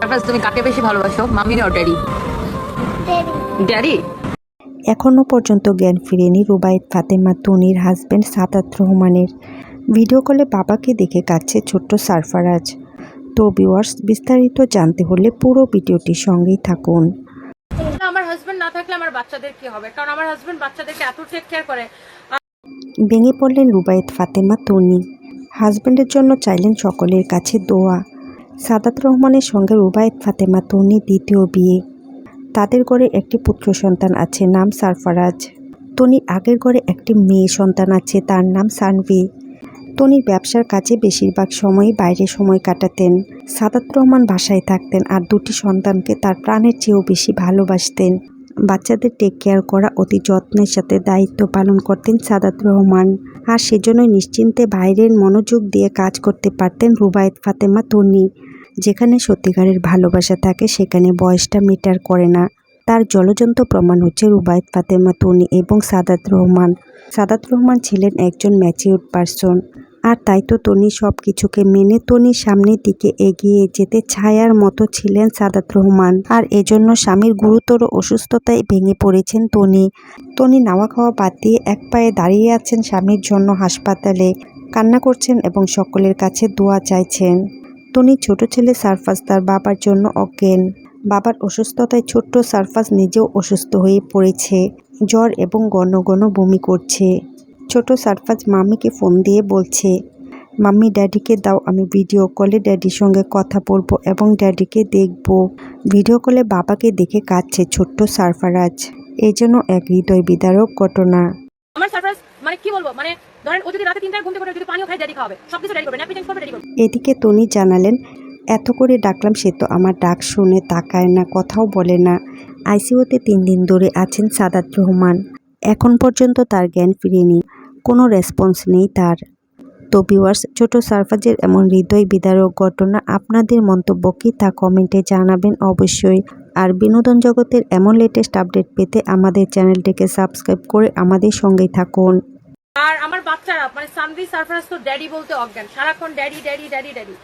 সারফাস তুমি কাকে বেশি ভালোবাসো? মামি না ড্যাডি ড্যাডি এখনও পর্যন্ত জ্ঞান ফিরেনি রুবায়েত ফাতেমা তনির হাজবেন্ড সাদাত রহমানের। ভিডিও কলে বাবাকে দেখে কাচ্ছে ছোট্ট সারফারাজ। তো ভিউয়ার্স বিস্তারিত জানতে হলে পুরো ভিডিওটির সঙ্গেই থাকুন। আমার হাজবেন্ড না থাকলে আমার বাচ্চাদের কি হবে? কারণ আমার হাজবেন্ড বাচ্চাদেরকে এত টেক কেয়ার করে। ভেঙে পড়লেন রুবায়েত ফাতেমা তনি। হাজবেন্ডের জন্য চাইলেন সকলের কাছে দোয়া। সাদাত রহমানের সঙ্গে রুবায়েত ফাতেমা তনি দ্বিতীয় বিয়ে। তাদের ঘরে একটি পুত্র সন্তান আছে, নাম সারফারাজ। তনির আগের ঘরে একটি মেয়ে সন্তান আছে, তার নাম সানভি। তনির ব্যবসার কাজে বেশিরভাগ সময়ই বাইরে সময় কাটাতেন। সাদাত রহমান বাসায় থাকতেন আর দুটি সন্তানকে তার প্রাণের চেয়েও বেশি ভালোবাসতেন। বাচ্চাদের টেক কেয়ার করা অতি যত্নের সাথে দায়িত্ব পালন করতেন সাদাত রহমান। আর সেজন্যই নিশ্চিন্তে বাইরের মনোযোগ দিয়ে কাজ করতে পারতেন রুবায়েত ফাতেমা তনি যেখানে সত্যিকারের ভালোবাসা থাকে, সেখানে বয়সটা মিটার করে না। তার জলজন্ত প্রমাণ হচ্ছে রুবায়ত, ফাতেমা, তনি এবং সাদাত রহমান। সাদাত রহমান ছিলেন একজন ম্যাচিউর পারসন। আর তাই তো তনি সব কিছুকে মেনে তনির সামনের দিকে এগিয়ে যেতে ছায়ার মতো ছিলেন সাদাত রহমান। আর এজন্য স্বামীর গুরুতর অসুস্থতায় ভেঙে পড়েছেন তনি। তনি নাওয়া খাওয়া বাদ দিয়ে এক পায়ে দাঁড়িয়ে আছেন স্বামীর জন্য হাসপাতালে। কান্না করছেন এবং সকলের কাছে দোয়া চাইছেন। তনির ছোট ছেলে সারফাস তার বাবার জন্য অজ্ঞান। বাবার অসুস্থতায় ছোট্ট সারফাস নিজেও অসুস্থ হয়ে পড়েছে। জ্বর এবং ঘন ঘন বমি করছে। ছোট সারফাজ মামিকে ফোন দিয়ে বলছে, মাম্মি, ড্যাডিকে দাও, আমি ভিডিও কলে ড্যাডির সঙ্গে কথা বলব এবং ড্যাডিকে দেখব। ভিডিও কলে বাবাকে দেখে কাঁদছে ছোট্ট সারফারাজ। এই জন্য এক হৃদয় বিদারক ঘটনা। আমার সারপ্রাইজ মানে কি বলব? মানে ধরেন ও যদি রাতে তিনটায় ঘুম থেকে যদি পানিও খায় ড্যাডি খাওয়াবে। সব কিছু রেডি করবে ন্যাপি চেঞ্জ করবে রেডি করবে। এদিকে তনি জানালেন, এত করে ডাকলাম সে তো আমার ডাক শুনে তাকায় না, কথাও বলে না। আইসিইউতে তিন দিন ধরে আছেন সাদাত রহমান। এখন পর্যন্ত তার জ্ঞান ফিরেনি, কোনো রেসপন্স নেই তার। তো ভিউয়ার্স ছোট সারফাজের এমন হৃদয় বিদারক ঘটনা আপনাদের মন্তব্য কি তা কমেন্টে জানাবেন অবশ্যই। আর বিনোদন জগতের এমন লেটেস্ট আপডেট পেতে আমাদের চ্যানেলটিকে সাবস্ক্রাইব করে আমাদের সঙ্গেই থাকুন। আর আমার বাচ্চারা মানে সানভি সারফারাজ তো ড্যাডি বলতে অজ্ঞান। সারাক্ষণ ড্যাডি ড্যাডি ড্যাডি ড্যাডি